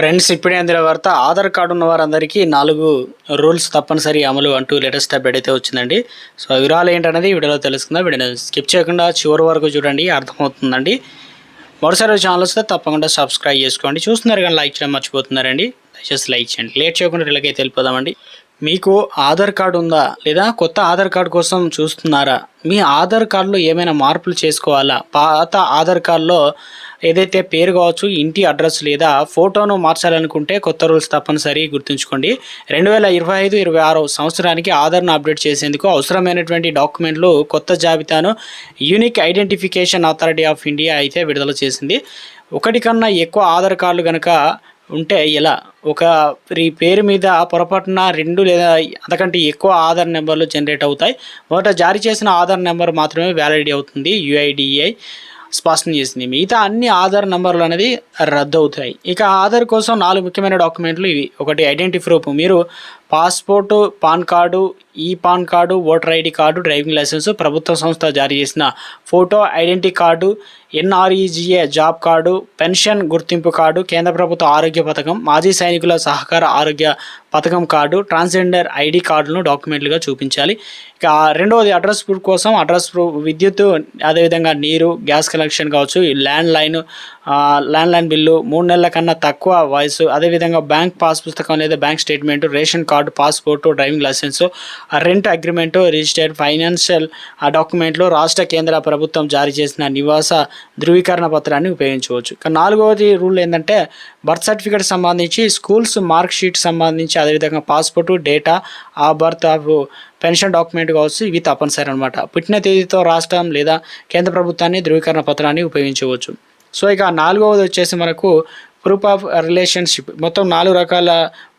Friends ఇప్పుడే అందిన వార్త ఆధార్ కార్డు ఉన్న వారందరికీ నాలుగు రూల్స్ తప్పనిసరి అమలు అంటూ లేటెస్ట్ అప్డేట్ అయితే వచ్చిందండి. సో వివరాలు ఏంటనేది వీడియోలో తెలుసుకుందాం. వీడియో స్కిప్ చేయకుండా చివరి వరకు చూడండి అర్థమవుతుందండి. మరోసారి ఛానల్ వస్తే తప్పకుండా సబ్స్క్రైబ్ చేసుకోండి. చూస్తున్నారు కానీ లైక్ చేయడం మర్చిపోతున్నారండి. దయచేసి లైక్ చేయండి. లేట్ చేయకుండా ఇలాగైతే వెళ్ళిపోదామండి. మీకు ఆధార్ కార్డు ఉందా? లేదా కొత్త ఆధార్ కార్డు కోసం చూస్తున్నారా? మీ ఆధార్ కార్డులో ఏమైనా మార్పులు చేసుకోవాలా? పాత ఆధార్ కార్డులో ఏదైతే పేరు కావచ్చు ఇంటి అడ్రస్ లేదా ఫోటోను మార్చాలనుకుంటే కొత్త రూల్స్ తప్పనిసరి గుర్తుంచుకోండి. రెండు వేల ఇరవై ఐదు ఇరవై ఆరు సంవత్సరానికి ఆధార్ను అప్డేట్ చేసేందుకు అవసరమైనటువంటి డాక్యుమెంట్లు కొత్త జాబితాను unique identification authority of India అయితే విడుదల చేసింది. ఒకటి కన్నా ఎక్కువ ఆధార్ కార్డులు కనుక ఉంటే ఎలా? ఒక ఈ పేరు మీద పొరపాటున రెండు లేదా అంతకంటే ఎక్కువ ఆధార్ నెంబర్లు జనరేట్ అవుతాయి. మొదట జారీ చేసిన ఆధార్ నెంబర్ మాత్రమే వ్యాలిడిటీ అవుతుంది యుఐడిఐ స్పష్టం చేసింది. మిగతా అన్ని ఆధార్ నెంబర్లు అనేది రద్దు అవుతాయి ఇక ఆధార్ కోసం నాలుగు ముఖ్యమైన డాక్యుమెంట్లు ఇవి. ఒకటి ఐడెంటిటీ ప్రూఫ్. మీరు పాస్పోర్టు పాన్ కార్డు ఈ PAN card voter ID card driving licence ప్రభుత్వ సంస్థ జారీ చేసిన photo identity card NREGA job card pension గుర్తింపు కార్డు కేంద్ర ప్రభుత్వ ఆరోగ్య పథకం మాజీ సైనికుల సహకార ఆరోగ్య పథకం కార్డు ట్రాన్స్జెండర్ ఐడి కార్డును డాక్యుమెంట్లుగా చూపించాలి. ఇక రెండవది అడ్రస్ ప్రూఫ్ కోసం అడ్రస్ ప్రూఫ్ విద్యుత్ అదేవిధంగా నీరు గ్యాస్ కనెక్షన్ కావచ్చు ల్యాండ్ లైన్ ల్యాండ్లైన్ బిల్లు మూడు నెలల కన్నా తక్కువ వయసు. అదేవిధంగా బ్యాంక్ పాస్ పుస్తకం లేదా bank statement ration card passport driving licence rent agreement registered financial ఆ డాక్యుమెంట్లు రాష్ట్ర కేంద్ర ప్రభుత్వం జారీ చేసిన నివాస ధృవీకరణ పత్రాన్ని ఉపయోగించవచ్చు ఇక నాలుగవది రూల్ ఏంటంటే బర్త్ సర్టిఫికేట్ సంబంధించి స్కూల్స్ మార్క్ షీట్ సంబంధించి అదేవిధంగా పాస్పోర్టు డేటా ఆ బర్త్ ఆఫ్ పెన్షన్ డాక్యుమెంట్ కావచ్చు ఇవి తప్పనిసరి అనమాట పుట్టిన తేదీతో రాష్ట్రం లేదా కేంద్ర ప్రభుత్వాన్ని ధృవీకరణ పత్రాన్ని ఉపయోగించవచ్చు సో ఇక నాలుగవది వచ్చేసి మనకు ప్రూఫ్ ఆఫ్ రిలేషన్షిప్ మొత్తం నాలుగు రకాల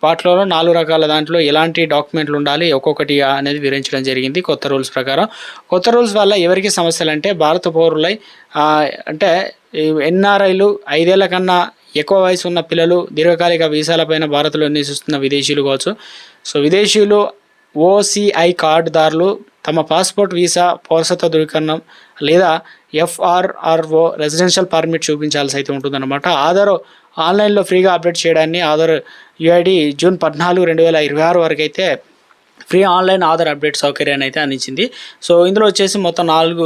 వాటిలో నాలుగు రకాల దాంట్లో ఎలాంటి డాక్యుమెంట్లు ఉండాలి ఒక్కొక్కటి అనేది వివరించడం జరిగింది కొత్త రూల్స్ ప్రకారం. కొత్త రూల్స్ వల్ల ఎవరికి సమస్యలు అంటే భారత పౌరులై అంటే ఎన్ఆర్ఐలు ఐదేళ్ళ కన్నా ఎక్కువ వయసు ఉన్న పిల్లలు దీర్ఘకాలిక వీసాలపైన భారత్లో నివసిస్తున్న విదేశీయులు కావచ్చు. సో విదేశీయులు ఓసిఐ కార్డుదారులు తమ పాస్పోర్ట్ వీసా పౌరసత్వ ధృవీకరణం లేదా ఎఫ్ఆర్ఆర్ఓ రెసిడెన్షియల్ పర్మిట్ చూపించాల్సి అయితే ఉంటుందన్నమాట. ఆధార్ ఆన్లైన్లో ఫ్రీగా అప్డేట్ చేయడాన్ని ఆధార్ యుఐడి జూన్ పద్నాలుగు రెండు వేల ఇరవై ఆరు వరకు అయితే ఫ్రీ ఆన్లైన్ ఆధార్ అప్డేట్ సౌకర్యాన్ని అయితే అందించింది. సో ఇందులో వచ్చేసి మొత్తం నాలుగు